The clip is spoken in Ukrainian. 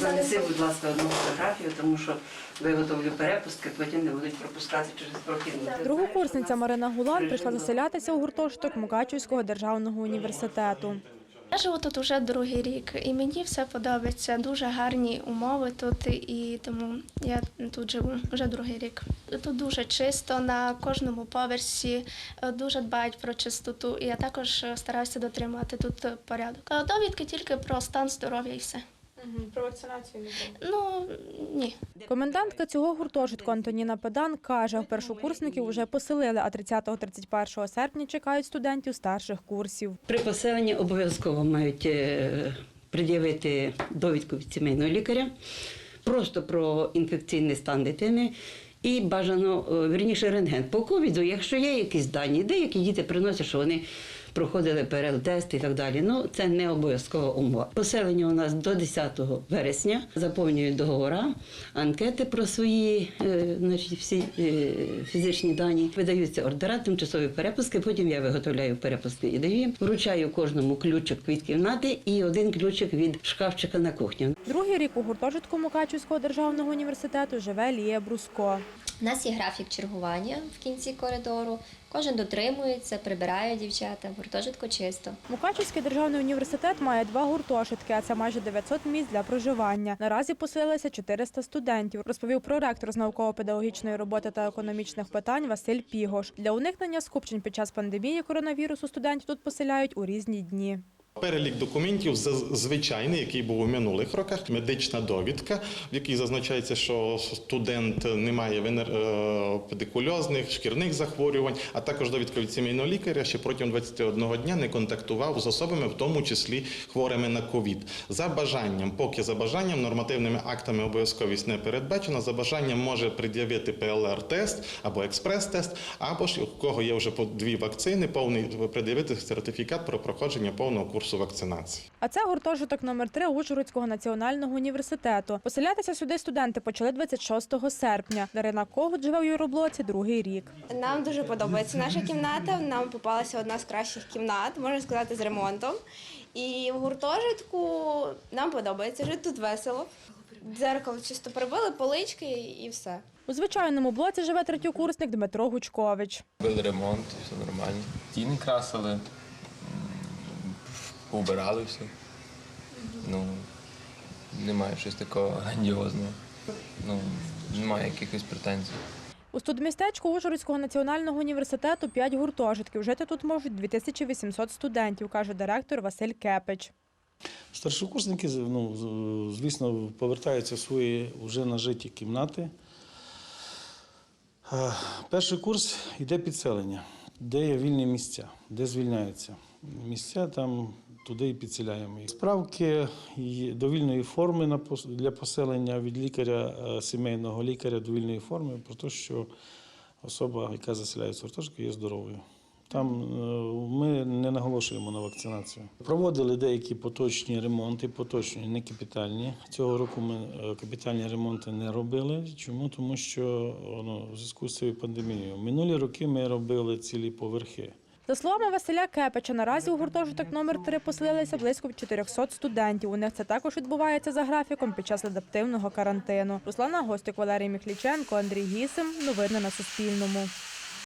Занеси, будь ласка, одну фотографію, тому що виготовлю перепустки, потім не будуть пропускати через прохідну. Другокурсниця Марина Гулан прийшла заселятися у гуртожиток Мукачівського державного університету. Я живу тут уже другий рік, і мені все подобається. Дуже гарні умови тут, і тому я тут живу вже другий рік. Тут дуже чисто на кожному поверсі, е, дуже дбають про чистоту. І я також е, стараюся дотримувати тут порядок. Довідки тільки про стан здоров'я і все. Про вакцинацію не Ну ні. Комендантка цього гуртожитку Антоніна Педан каже, першокурсників вже поселили, а 30-31 серпня чекають студентів старших курсів. При поселенні обов'язково мають е, пред'явити довідку від сімейного лікаря, просто про інфекційний стан дитини. І бажано е, вірніше рентген по ковіду, якщо є якісь дані, деякі діти приносять, що вони проходили ПРЛ-тест і так далі. Ну це не обов'язкова умова. Поселення у нас до 10 вересня заповнюють договори, анкети про свої е, значить, всі е, фізичні дані. Видаються ордера, тимчасові перепуски. Потім я виготовляю перепуски і даю їм. Вручаю кожному ключик від кімнати і один ключик від шкафчика на кухню. Другий рік у гуртожитку Мукачівського державного університету живе Лія Бруско. У нас є графік чергування в кінці коридору. Кожен дотримується, прибирає дівчата, гуртожитку чисто. Мукачівський державний університет має два гуртожитки, а це майже 900 місць для проживання. Наразі поселилися 400 студентів, розповів проректор з науково-педагогічної роботи та економічних питань Василь Пігош. Для уникнення скупчень під час пандемії коронавірусу студентів тут поселяють у різні дні. Перелік документів звичайний, який був у минулих роках, медична довідка, в якій зазначається, що студент не має е, педикульозних, шкірних захворювань, а також довідка від сімейного лікаря, що протягом 21 дня не контактував з особами, в тому числі хворими на ковід. За бажанням, поки за бажанням, нормативними актами обов'язковість не передбачена. За бажанням може пред'явити ПЛР-тест або експрес-тест, або ж у кого є вже по дві вакцини, повний пред'явити сертифікат про проходження повного курсу вакцинації. А це гуртожиток номер 3 Ужгородського національного університету. Поселятися сюди студенти почали 26 серпня. Дарина Когут живе у Юроблоці другий рік. Нам дуже подобається наша кімната. Нам попалася одна з кращих кімнат, можна сказати, з ремонтом. І в гуртожитку нам подобається жити тут весело. Дзеркало чисто прибили, полички і все. У звичайному блоці живе третьокурсник Дмитро Гучкович. Робили ремонт, все нормально. Тіни красили, м, убирали все. Ну, немає щось такого грандіозного. Ну, немає якихось претензій. У студмістечку Ужгородського національного університету 5 гуртожитків. Жити тут можуть 2800 студентів, каже директор Василь Кепич. Старшокурсники, ну, звісно, повертаються в свої вже нажиті кімнати. Е, Перший курс йде підселення, де є вільні місця, де звільняються. Місця там туди і підселяємо. їх. Справки довільної форми для поселення від лікаря, е, сімейного лікаря довільної форми про те, що особа, яка заселяється в є здоровою. Там е, ми не наголошуємо на вакцинацію. Проводили деякі поточні ремонти, поточні, не капітальні. Цього року ми е, капітальні ремонти не робили. Чому? Тому що ну, в зв'язку з цією пандемією. Минулі роки ми робили цілі поверхи. За словами Василя Кепича, наразі у гуртожиток номер 3 поселилися близько 400 студентів. У них це також відбувається за графіком під час адаптивного карантину. Руслана Гостюк, Валерій Міхліченко, Андрій Гісим. Новини на Суспільному.